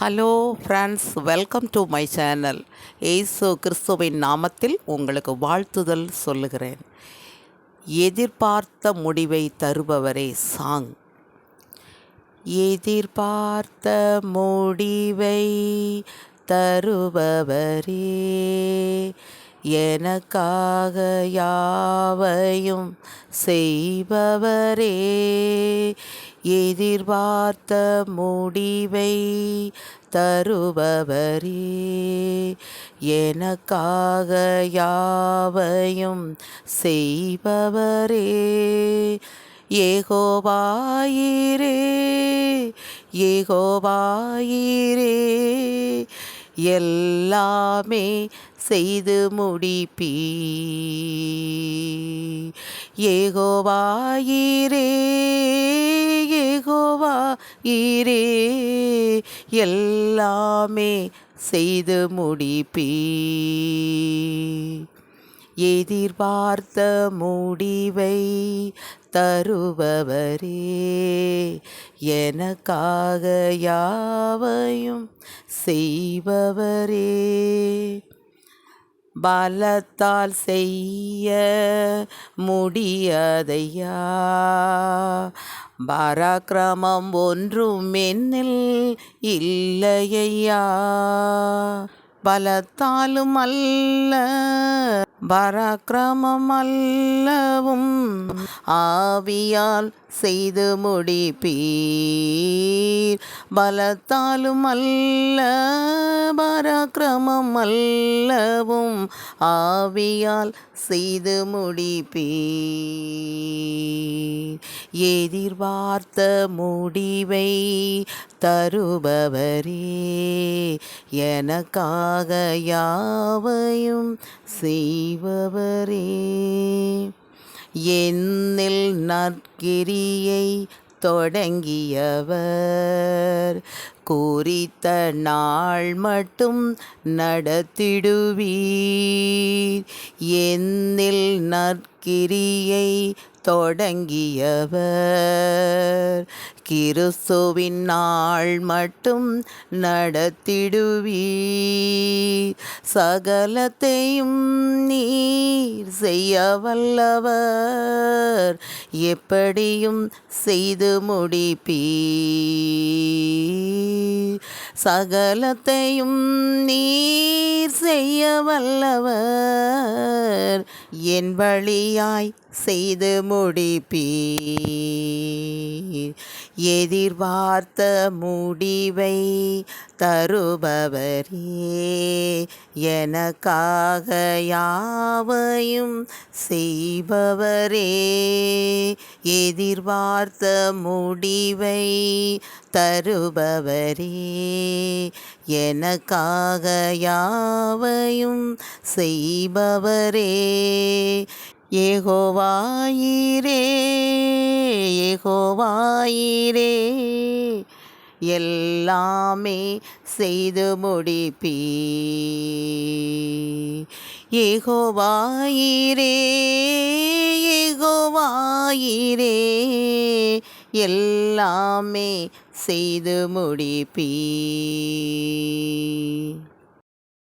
Hello friends welcome to my channel ஏசு கிறிஸ்துவின் நாமத்தில் உங்களுக்கு வாழ்த்துதல் சொல்லுகிறேன். எதிர்பார்த்த முடிவை தருபவரே சாங். எதிர்பார்த்த முடிவை தருபவரே எனக்காக யாவையும் செய்பவரே எதிர்பார்த்த முடிவை தருபவரே. எனக்காக யாவையும் செய்பவரே. ஏகோபாயிரே ஏகோபாயிரே எல்லாமே செய்து முடிப்பீ ஏகோவாயிரே ஏகோவா ஈரே எல்லாமே செய்து முடிப்பீ எதிர்பார்த்த முடிவை தருபவரே எனக்காக யாவையும் செய்பவரே. பலத்தால் செய்ய முடியதையா? பராக்கிரமம் ஒன்றும் என்னில் இல்லையா பலத்தாலும் அல்ல பராக்கிரமம் அல்லவும் ஆவியால் செய்து முடிப்பீர். பலத்தாலும் அல்ல பராக்கிரமம் அல்லவும் ஆவியால் செய்து முடிப்பீர். எதிர்பார்த்த முடிவை தருபவரே எனக்காக யாவையும் செய்பவரே. என்னில் நற்கிரியை தொடங்கியவர் குறித்த நாள் மட்டும் நடத்திடுவீர். என்னில் நற்கிரியை தொடங்கியவர். கிறிஸ்துவின் நாள் மட்டும் நடத்திடுவீர். சகலத்தையும் நீர் செய்ய வல்லவர். எப்படியும் செய்து முடிப்பீர். சகலத்தையும் நீர் செய்ய வல்லவர். என் வழியாய் செய்து முடிப்பீர். எதிர்பார்த்த முடிவை தருபவரே எனக்காக யாவையும் செய்பவரே. எதிர்பார்த்த முடிவை தருபவரே எனக்காக யாவையும் செய்பவரே. ஏகோவாயிரே ஏகோவாயிரே எல்லாமே செய்து முடிப்பீ ஏகோவாயிரே ஏகோவாயிரே எல்லாமே செய்து முடிப்பீ